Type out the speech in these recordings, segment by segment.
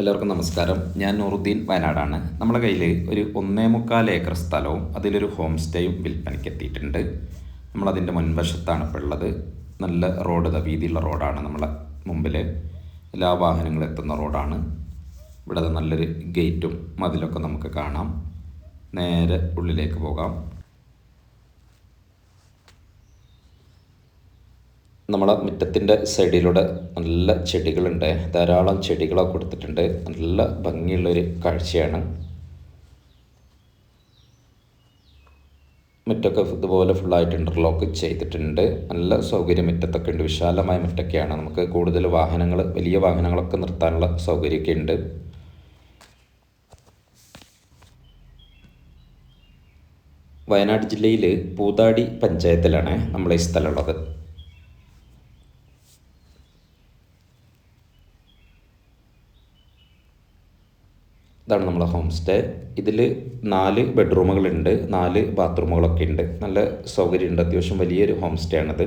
എല്ലാവർക്കും നമസ്കാരം. ഞാൻ നൂറുദ്ദീൻ വയനാടാണ്. നമ്മുടെ കയ്യിൽ ഒരു ഒന്നേ മുക്കാൽ ഏക്കർ സ്ഥലവും അതിലൊരു ഹോം സ്റ്റേയും വിൽപ്പനയ്ക്ക് എത്തിയിട്ടുണ്ട് നമ്മളതിന്റെ മുൻവശത്താണ് ഇപ്പോൾ ഉള്ളത്. നല്ല റോഡ് വീതിയുള്ള റോഡാണ് നമ്മളെ മുമ്പിൽ എല്ലാ വാഹനങ്ങളും എത്തുന്ന റോഡാണ്. ഇവിടെ നല്ലൊരു ഗേറ്റും മതിലൊക്കെ നമുക്ക് കാണാം. നേരെ ഉള്ളിലേക്ക് പോകാം. നമ്മളെ മുറ്റത്തിന്റെ സൈഡിലൂടെ നല്ല ചെടികളുണ്ട്. ധാരാളം ചെടികളൊക്കെ കൊടുത്തിട്ടുണ്ട്. നല്ല ഭംഗിയുള്ളൊരു കാഴ്ചയാണ്. മുറ്റൊക്കെ ഇതുപോലെ ഫുള്ളായിട്ട് ഇന്റർലോക്ക് ചെയ്തിട്ടുണ്ട്. നല്ല സൗകര്യം മുറ്റത്തൊക്കെ ഉണ്ട്. വിശാലമായ മുറ്റൊക്കെയാണ്. നമുക്ക് കൂടുതൽ വാഹനങ്ങൾ വലിയ വാഹനങ്ങളൊക്കെ നിർത്താനുള്ള സൗകര്യമൊക്കെ ഉണ്ട്. വയനാട് ജില്ലയിൽ പൂതാടി പഞ്ചായത്തിലാണ് നമ്മളെ ഈ സ്ഥലമുള്ളത്. ഇതാണ് നമ്മളെ ഹോം സ്റ്റേ ഇതിൽ നാല് ബെഡ്റൂമുകളുണ്ട് നാല് ബാത്റൂമുകളൊക്കെ ഉണ്ട്. നല്ല സൗകര്യമുണ്ട് അത്യാവശ്യം വലിയൊരു ഹോം സ്റ്റേ ആണത്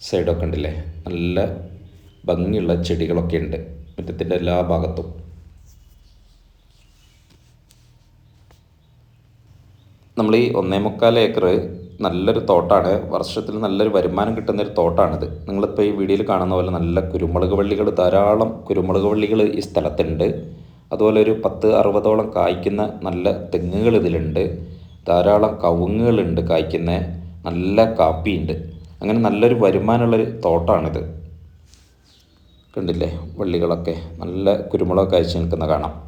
സൈഡൊക്കെ ഉണ്ടല്ലേ? നല്ല ഭംഗിയുള്ള ചെടികളൊക്കെ ഉണ്ട് മുറ്റത്തിന്റെ എല്ലാ ഭാഗത്തും. നമ്മൾ ഈ ഒന്നേ മുക്കാൽ ഏക്കർ നല്ലൊരു തോട്ടാണ്. വർഷത്തിൽ നല്ലൊരു വരുമാനം കിട്ടുന്ന ഒരു തോട്ടാണിത്. നിങ്ങളിപ്പോൾ ഈ വീഡിയോയിൽ കാണുന്ന പോലെ നല്ല കുരുമുളക് വള്ളികൾ ധാരാളം കുരുമുളക് വള്ളികൾ ഈ സ്ഥലത്തുണ്ട്. അതുപോലെ ഒരു പത്ത് അറുപതോളം കായ്ക്കുന്ന നല്ല തെങ്ങുകൾ ഇതിലുണ്ട്. ധാരാളം കവുങ്ങുകളുണ്ട് കായ്ക്കുന്ന നല്ല കാപ്പിയുണ്ട്. അങ്ങനെ നല്ലൊരു വരുമാനമുള്ളൊരു തോട്ടമാണിത് കണ്ടില്ലേ? വള്ളികളൊക്കെ നല്ല കുരുമുളക് കായ്ച്ചു നിൽക്കുന്ന കാണാം.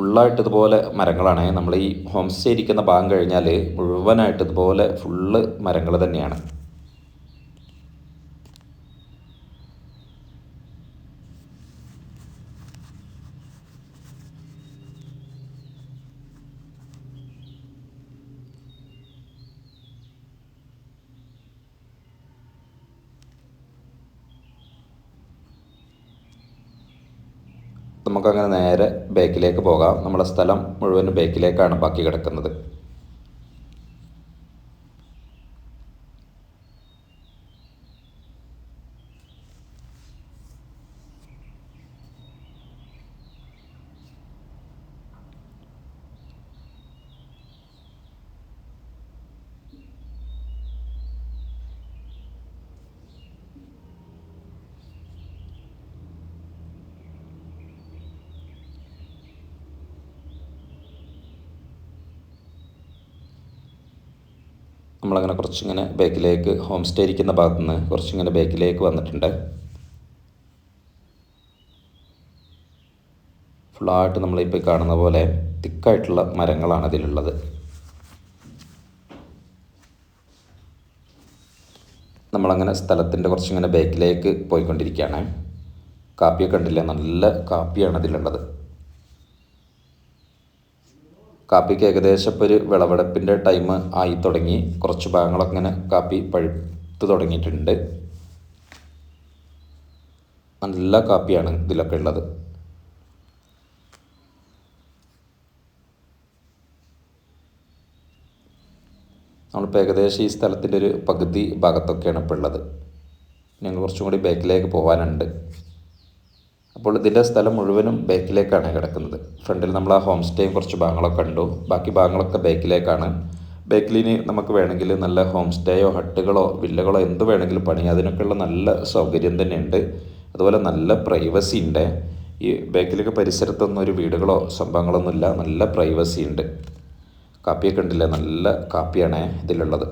ഫുള്ളായിട്ട് ഇതുപോലെ മരങ്ങളാണ്. നമ്മൾ ഈ ഹോം സ്റ്റേ ഇരിക്കുന്ന ഭാഗം കഴിഞ്ഞാൽ മുഴുവനായിട്ട് ഇതുപോലെ ഫുള്ള് മരങ്ങൾ തന്നെയാണ്. നമുക്കങ്ങനെ നേരെ ബേക്കിലേക്ക് പോകാം. നമ്മുടെ സ്ഥലം മുഴുവൻ ബേക്കിലേക്കാണ് ബാക്കി കിടക്കുന്നത്. നമ്മളങ്ങനെ കുറച്ചിങ്ങനെ ബാക്കിലേക്ക് ഹോം സ്റ്റേ ഇരിക്കുന്ന ഭാഗത്തു നിന്ന് കുറച്ചിങ്ങനെ ബാക്കിലേക്ക് വന്നിട്ടുണ്ട്. ഫുള്ളായിട്ട് നമ്മളിപ്പോൾ കാണുന്ന പോലെ തിക്കായിട്ടുള്ള മരങ്ങളാണ് ഇതിലുള്ളത്. നമ്മളങ്ങനെ സ്ഥലത്തിന്റെ കുറച്ചിങ്ങനെ ബാക്കിലേക്ക് പോയിക്കൊണ്ടിരിക്കുകയാണ്. കാപ്പിയൊക്കെ ഉണ്ടല്ലേ? നല്ല കാപ്പിയാണ് ഇതിലുള്ളത്. കാപ്പിക്ക് ഏകദേശം ഇപ്പോൾ ഒരു വിളവെടുപ്പിന്റെ ടൈം ആയി തുടങ്ങി. കുറച്ച് ഭാഗങ്ങളൊക്കെ ഇങ്ങനെ കാപ്പി പഴുത്ത് തുടങ്ങിയിട്ടുണ്ട്. നല്ല കാപ്പിയാണ് ഇതിലൊക്കെ ഉള്ളത്. നമ്മളിപ്പോൾ ഏകദേശം ഈ സ്ഥലത്തിന്റെ ഒരു പകുതി ഭാഗത്തൊക്കെയാണ് ഇപ്പോൾ ഉള്ളത്. ഞങ്ങൾ കുറച്ചും കൂടി ബാക്കിലേക്ക് പോകാനുണ്ട് അപ്പോൾ ഇതിന്റെ സ്ഥലം മുഴുവനും ബാക്കിലേക്കാണ് കിടക്കുന്നത്. ഫ്രണ്ടിൽ നമ്മൾ ആ ഹോം സ്റ്റേയും കുറച്ച് ഭാഗങ്ങളൊക്കെ കണ്ടു. ബാക്കി ഭാഗങ്ങളൊക്കെ ബാക്കിലേക്കാണ്. ബാക്കിലിനി നമുക്ക് വേണമെങ്കിൽ നല്ല ഹോം സ്റ്റേയോ ഹട്ടുകളോ വില്ലകളോ എന്ത് വേണമെങ്കിലും പണി. അതിനൊക്കെയുള്ള നല്ല സൗകര്യം തന്നെയുണ്ട്. അതുപോലെ നല്ല പ്രൈവസി ഉണ്ട്. ഈ ബാക്കിലൊക്കെ പരിസരത്തൊന്നും ഒരു വീടുകളോ സംഭവങ്ങളൊന്നുമില്ല നല്ല പ്രൈവസി ഉണ്ട്. കാപ്പിയൊക്കെ ഉണ്ടല്ലേ? നല്ല കാപ്പിയാണ് ഇതിലുള്ളത്.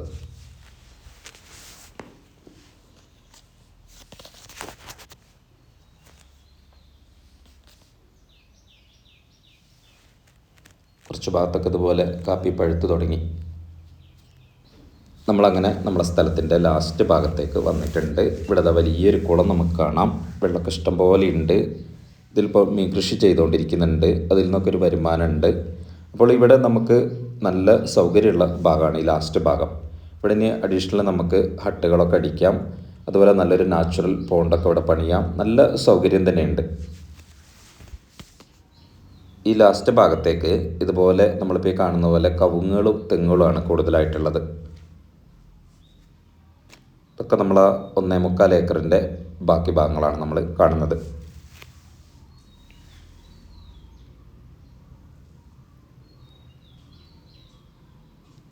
കുറച്ച് ഭാഗത്തൊക്കെ ഇതുപോലെ കാപ്പി പഴുത്ത് തുടങ്ങി. നമ്മളങ്ങനെ നമ്മുടെ സ്ഥലത്തിന്റെ ലാസ്റ്റ് ഭാഗത്തേക്ക് വന്നിട്ടുണ്ട്. ഇവിടെ വലിയൊരു കുളം നമുക്ക് കാണാം. വെള്ളമൊക്കെ ഇഷ്ടംപോലെ ഉണ്ട്. ഇതിലിപ്പോൾ മീൻ കൃഷി ചെയ്തുകൊണ്ടിരിക്കുന്നുണ്ട്. അതിൽ നിന്നൊക്കെ ഒരു വരുമാനമുണ്ട്. അപ്പോൾ ഇവിടെ നമുക്ക് നല്ല സൗകര്യമുള്ള ഭാഗമാണ് ഈ ലാസ്റ്റ് ഭാഗം. ഇവിടെ ഇനി അഡീഷണൽ നമുക്ക് ഹട്ടുകളൊക്കെ അടിക്കാം. അതുപോലെ നല്ലൊരു നാച്ചുറൽ പോണ്ടൊക്കെ ഇവിടെ പണിയാം. നല്ല സൗകര്യം തന്നെയുണ്ട്. ഈ ലാസ്റ്റ് ഭാഗത്തേക്ക് ഇതുപോലെ നമ്മളിപ്പോൾ ഈ കാണുന്ന പോലെ കവുങ്ങുകളും തെങ്ങുകളുമാണ് കൂടുതലായിട്ടുള്ളത്. ഇതൊക്കെ നമ്മൾ ഒന്നേ മുക്കാൽ ഏക്കറിന്റെ ബാക്കി ഭാഗങ്ങളാണ് നമ്മൾ കാണുന്നത്.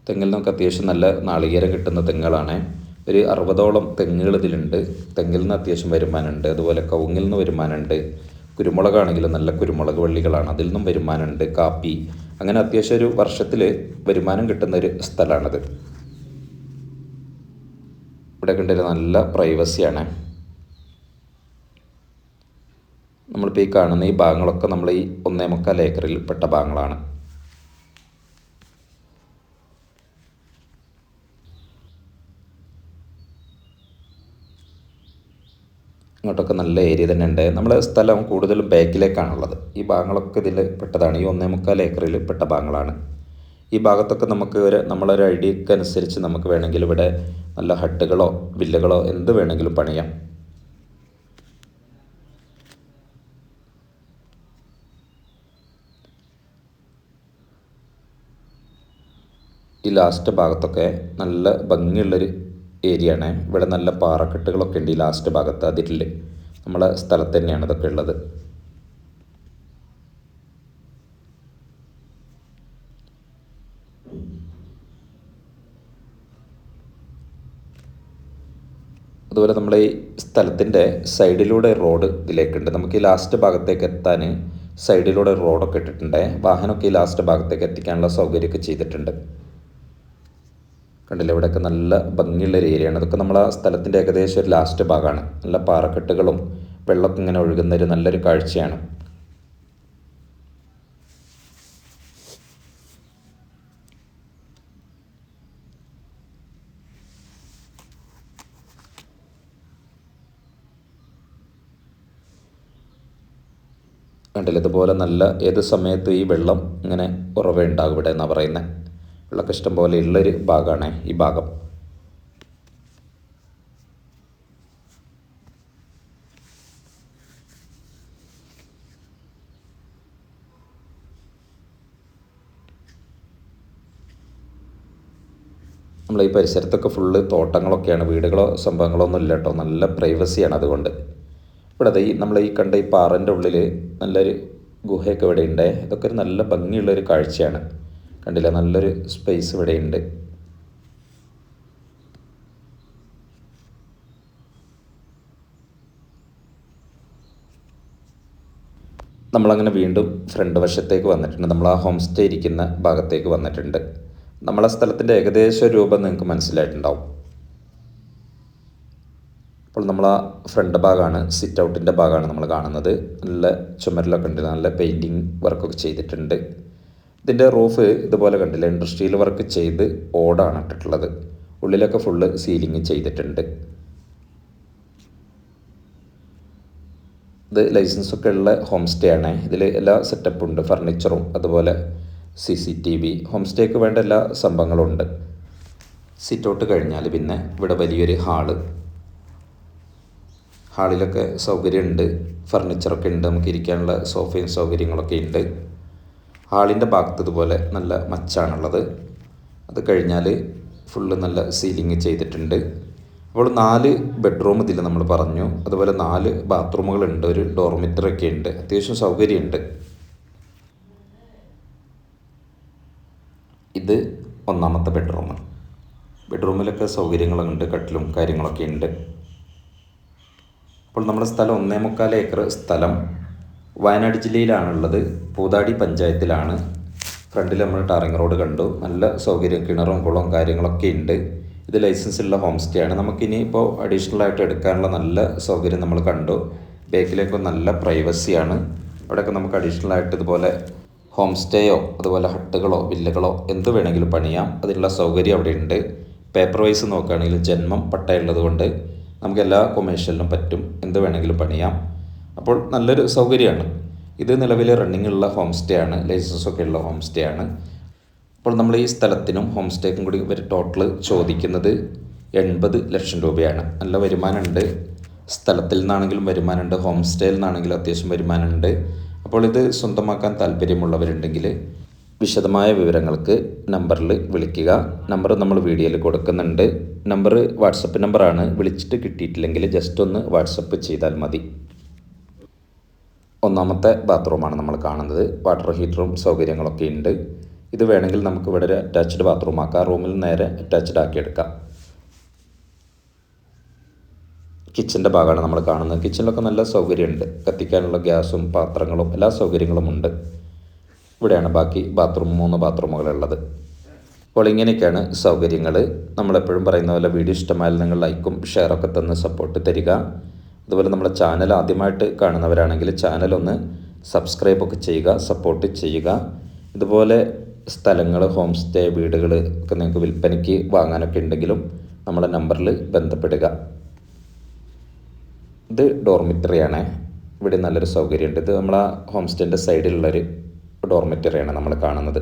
തെങ്ങിൽ നിന്നൊക്കെ അത്യാവശ്യം നല്ല നാളികേരം കിട്ടുന്ന തെങ്ങുകളാണ്. ഒരു അറുപതോളം തെങ്ങുകൾ ഇതിലുണ്ട്. തെങ്ങിൽ നിന്ന് അത്യാവശ്യം വരുമാനമുണ്ട്. അതുപോലെ കവുങ്ങിൽ നിന്ന് വരുമാനമുണ്ട്. കുരുമുളകാണെങ്കിലും നല്ല കുരുമുളക് വള്ളികളാണ്. അതിൽ നിന്നും വരുമാനമുണ്ട്. കാപ്പി. അങ്ങനെ അത്യാവശ്യം ഒരു വർഷത്തിൽ വരുമാനം കിട്ടുന്ന ഒരു സ്ഥലമാണത്. ഇവിടെ കണ്ടൊരു നല്ല പ്രൈവസിയാണ്. നമ്മളിപ്പോൾ ഈ കാണുന്ന ഈ ഭാഗങ്ങളൊക്കെ നമ്മൾ ഈ ഒന്നേ മുക്കാൽ ഏക്കറിൽ പെട്ട ഭാഗങ്ങളാണ്. ഇങ്ങോട്ടൊക്കെ നല്ല ഏരിയ തന്നെ ഉണ്ട്. നമ്മളെ സ്ഥലം കൂടുതലും ബാക്കിലേക്കാണുള്ളത്. ഈ ഭാഗങ്ങളൊക്കെ ഇതിൽ പെട്ടതാണ്. ഈ ഒന്നേ മുക്കാൽ ഏക്കറിൽ പെട്ട ഭാഗങ്ങളാണ്. ഈ ഭാഗത്തൊക്കെ നമുക്ക് ഒരു നമ്മളൊരു ഐഡിയക്ക് അനുസരിച്ച് നമുക്ക് വേണമെങ്കിൽ ഇവിടെ നല്ല ഹട്ടുകളോ വില്ലകളോ എന്ത് വേണമെങ്കിലും പണിയാം. ഈ ലാസ്റ്റ് ഭാഗത്തൊക്കെ നല്ല ഭംഗിയുള്ളൊരു ഏരിയ ആണ് ഇവിടെ നല്ല പാറക്കെട്ടുകളൊക്കെ ഉണ്ട് ഈ ലാസ്റ്റ് ഭാഗത്ത് അതിരിൽ നമ്മളെ സ്ഥലത്ത് തന്നെയാണ് ഇതൊക്കെ ഉള്ളത്. അതുപോലെ നമ്മൾ ഈ സ്ഥലത്തിന്റെ സൈഡിലൂടെ റോഡ് ഇതിലേക്കുണ്ട്. നമുക്ക് ഈ ലാസ്റ്റ് ഭാഗത്തേക്ക് എത്താൻ സൈഡിലൂടെ റോഡൊക്കെ ഇട്ടിട്ടുണ്ട്. വാഹനമൊക്കെ ഈ ലാസ്റ്റ് ഭാഗത്തേക്ക് എത്തിക്കാനുള്ള സൗകര്യമൊക്കെ ചെയ്തിട്ടുണ്ട്. കണ്ടില്ല? ഇവിടെയൊക്കെ നല്ല ഭംഗിയുള്ള ഒരു ഏരിയയാണ് അതൊക്കെ നമ്മൾ ആ സ്ഥലത്തിന്റെ ഏകദേശം ഒരു ലാസ്റ്റ് ഭാഗമാണ്. നല്ല പാറക്കെട്ടുകളും വെള്ളമൊക്കെ ഇങ്ങനെ ഒഴുകുന്ന ഒരു നല്ലൊരു കാഴ്ചയാണ്. കണ്ടില്ല? ഇതുപോലെ നല്ല ഏത് സമയത്തും ഈ വെള്ളം ഇങ്ങനെ ഉറവുണ്ടാകും ഇവിടെ എന്നാണ് പറയുന്നത് വെള്ളമൊക്കെ ഇഷ്ടം പോലെ ഉള്ളൊരു ഭാഗമാണ് ഈ ഭാഗം. നമ്മൾ ഈ പരിസരത്തൊക്കെ ഫുള്ള് തോട്ടങ്ങളൊക്കെയാണ്. വീടുകളോ സംഭവങ്ങളോ ഒന്നും ഇല്ല കേട്ടോ. നല്ല പ്രൈവസിയാണ് അതുകൊണ്ട്. ഇവിടെ അത് ഈ നമ്മൾ ഈ കണ്ട ഈ പാറന്റെ ഉള്ളിൽ നല്ലൊരു ഗുഹയൊക്കെ ഇവിടെ ഉണ്ട് ഇതൊക്കെ ഒരു നല്ല ഭംഗിയുള്ളൊരു കാഴ്ചയാണ്. കണ്ടില്ല നല്ലൊരു സ്പേസ് ഇവിടെയുണ്ട്. നമ്മളങ്ങനെ വീണ്ടും ഫ്രണ്ട് വശത്തേക്ക് വന്നിട്ടുണ്ട്. നമ്മൾ ആ ഹോം സ്റ്റേ ഇരിക്കുന്ന ഭാഗത്തേക്ക് വന്നിട്ടുണ്ട്. നമ്മളെ സ്ഥലത്തിന്റെ ഏകദേശ രൂപം നിങ്ങൾക്ക് മനസ്സിലായിട്ടുണ്ടാവും. അപ്പോൾ നമ്മൾ ആ ഫ്രണ്ട് ഭാഗമാണ് സിറ്റ് ഔട്ടിന്റെ ഭാഗമാണ് നമ്മൾ കാണുന്നത്. നല്ല ചുമരിലൊക്കെ ഉണ്ട് നല്ല പെയിന്റിങ് വർക്കൊക്കെ ചെയ്തിട്ടുണ്ട്. ഇതിന്റെ റൂഫ് ഇതുപോലെ കണ്ടില്ല? ഇൻഡസ്ട്രിയൽ വർക്ക് ചെയ്ത് ഓടാണ് ഇട്ടിട്ടുള്ളത് ഉള്ളിലൊക്കെ ഫുള്ള് സീലിംഗ് ചെയ്തിട്ടുണ്ട്. ഇത് ലൈസൻസൊക്കെ ഉള്ള ഹോം സ്റ്റേ ആണ്. ഇതിൽ എല്ലാ സെറ്റപ്പും ഉണ്ട്. ഫർണിച്ചറും അതുപോലെ C C T V home സ്റ്റേക്ക് വേണ്ട എല്ലാ സംഭവങ്ങളും ഉണ്ട് സിറ്റൗട്ട് കഴിഞ്ഞാൽ പിന്നെ ഇവിടെ വലിയൊരു ഹാൾ ഹാളിലൊക്കെ സൗകര്യമുണ്ട്. ഫർണിച്ചറൊക്കെ ഉണ്ട്. നമുക്ക് ഇരിക്കാനുള്ള സോഫയും സൗകര്യങ്ങളൊക്കെ ഉണ്ട്. ഹാളിന്റെ ഭാഗത്ത് ഇതുപോലെ നല്ല മച്ചാണുള്ളത്. അത് കഴിഞ്ഞാൽ ഫുള്ള് നല്ല സീലിംഗ് ചെയ്തിട്ടുണ്ട്. അപ്പോൾ നാല് ബെഡ്റൂം ഇതിൽ നമ്മൾ പറഞ്ഞു. അതുപോലെ നാല് ബാത്റൂമുകളുണ്ട് ഒരു ഡോർമിറ്ററൊക്കെ ഉണ്ട്. അത്യാവശ്യം സൗകര്യമുണ്ട്. ഇത് ഒന്നാമത്തെ ബെഡ്റൂം ബെഡ്റൂമിലൊക്കെ സൗകര്യങ്ങളുണ്ട്. കട്ടിലും കാര്യങ്ങളൊക്കെ ഉണ്ട്. അപ്പോൾ നമ്മുടെ സ്ഥലം ഒന്നേ മുക്കാൽ ഏക്കർ സ്ഥലം. വയനാട് ജില്ലയിലാണുള്ളത്. പൂതാടി പഞ്ചായത്തിലാണ്. ഫ്രണ്ടിൽ നമ്മൾ ടാറിങ് റോഡ് കണ്ടു. നല്ല സൗകര്യം കിണറും കുളവും കാര്യങ്ങളൊക്കെ ഉണ്ട്. ഇത് ലൈസൻസ് ഉള്ള ഹോം സ്റ്റേ ആണ്. നമുക്കിനി ഇപ്പോൾ അഡീഷണൽ ആയിട്ട് എടുക്കാനുള്ള നല്ല സൗകര്യം നമ്മൾ കണ്ടു. ബേക്കിലേക്ക് നല്ല പ്രൈവസിയാണ് അവിടെയൊക്കെ നമുക്ക് അഡീഷണൽ ആയിട്ട് ഇതുപോലെ ഹോം സ്റ്റേയോ അതുപോലെ ഹട്ടുകളോ വില്ലകളോ എന്ത് വേണമെങ്കിലും പണിയാം. അതിനുള്ള സൗകര്യം അവിടെ ഉണ്ട്. പേപ്പർ വൈസ് നോക്കുകയാണെങ്കിൽ ജന്മം പട്ടയുള്ളത് കൊണ്ട് നമുക്ക് എല്ലാ കൊമേഴ്ഷ്യലിനും പറ്റും. എന്ത് വേണമെങ്കിലും പണിയാം. അപ്പോൾ നല്ലൊരു സൗകര്യമാണ്. ഇത് നിലവിൽ റണ്ണിംഗ് ഉള്ള ഹോം സ്റ്റേ ആണ്. ലൈസൻസ് ഒക്കെ ഉള്ള ഹോം സ്റ്റേ ആണ്. അപ്പോൾ നമ്മൾ ഈ സ്ഥലത്തിനും ഹോം സ്റ്റേക്കും കൂടി ഇവർ ടോട്ടൽ ചോദിക്കുന്നത് എൺപത് ലക്ഷം രൂപയാണ്. നല്ല വരുമാനമുണ്ട്. സ്ഥലത്തിൽ നിന്നാണെങ്കിലും വരുമാനമുണ്ട്. ഹോം സ്റ്റേയിൽ നിന്നാണെങ്കിലും അത്യാവശ്യം വരുമാനമുണ്ട്. അപ്പോൾ ഇത് സ്വന്തമാക്കാൻ താല്പര്യമുള്ളവരുണ്ടെങ്കിൽ വിശദമായ വിവരങ്ങൾക്ക് നമ്പറിൽ വിളിക്കുക. നമ്പർ നമ്മൾ വീഡിയോയിൽ കൊടുക്കുന്നുണ്ട്. നമ്പർ വാട്സപ്പ് നമ്പറാണ്. വിളിച്ചിട്ട് കിട്ടിയിട്ടില്ലെങ്കിൽ ജസ്റ്റ് ഒന്ന് വാട്സപ്പ് ചെയ്താൽ മതി. ഒന്നാമത്തെ ബാത്റൂമാണ് നമ്മൾ കാണുന്നത്. വാട്ടർ ഹീറ്ററും സൗകര്യങ്ങളൊക്കെ ഉണ്ട്. ഇത് വേണമെങ്കിൽ നമുക്ക് ഇവിടെ ഒരു അറ്റാച്ച്ഡ് ബാത്റൂം ആക്കാം. റൂമിൽ നേരെ അറ്റാച്ച്ഡ് ആക്കി എടുക്കാം. കിച്ചന്റെ ഭാഗമാണ് നമ്മൾ കാണുന്നത്. കിച്ചണിലൊക്കെ നല്ല സൗകര്യമുണ്ട്. കത്തിക്കാനുള്ള ഗ്യാസും പാത്രങ്ങളും എല്ലാ സൗകര്യങ്ങളും ഉണ്ട്. ഇവിടെയാണ് ബാക്കി ബാത്റൂം മൂന്ന് ബാത്റൂമുകളുള്ളത് അപ്പോൾ ഇങ്ങനെയൊക്കെയാണ് സൗകര്യങ്ങൾ. നമ്മളെപ്പോഴും പറയുന്ന പോലെ വീഡിയോ ഇഷ്ടമായാൽ നിങ്ങൾ ലൈക്കും ഷെയറൊക്കെ തന്ന് സപ്പോർട്ട് തരിക. അതുപോലെ നമ്മുടെ ചാനൽ ആദ്യമായിട്ട് കാണുന്നവരാണെങ്കിൽ ചാനൽ ഒന്ന് സബ്സ്ക്രൈബ് ഒക്കെ ചെയ്യുക സപ്പോർട്ട് ചെയ്യുക. ഇതുപോലെ സ്ഥലങ്ങൾ ഹോം സ്റ്റേ വീടുകൾ ഒക്കെ നിങ്ങൾക്ക് വിൽപ്പനയ്ക്ക് വാങ്ങാനൊക്കെ ഉണ്ടെങ്കിലും നമ്മുടെ നമ്പറിൽ ബന്ധപ്പെടുക. ഇത് ഡോർമിറ്ററിയാണ് ഇവിടെ നല്ലൊരു സൗകര്യമുണ്ട്. ഇത് നമ്മളെ ഹോം സ്റ്റേന്റെ സൈഡിലുള്ളൊരു ഡോർമിറ്ററിയാണ് നമ്മൾ കാണുന്നത്.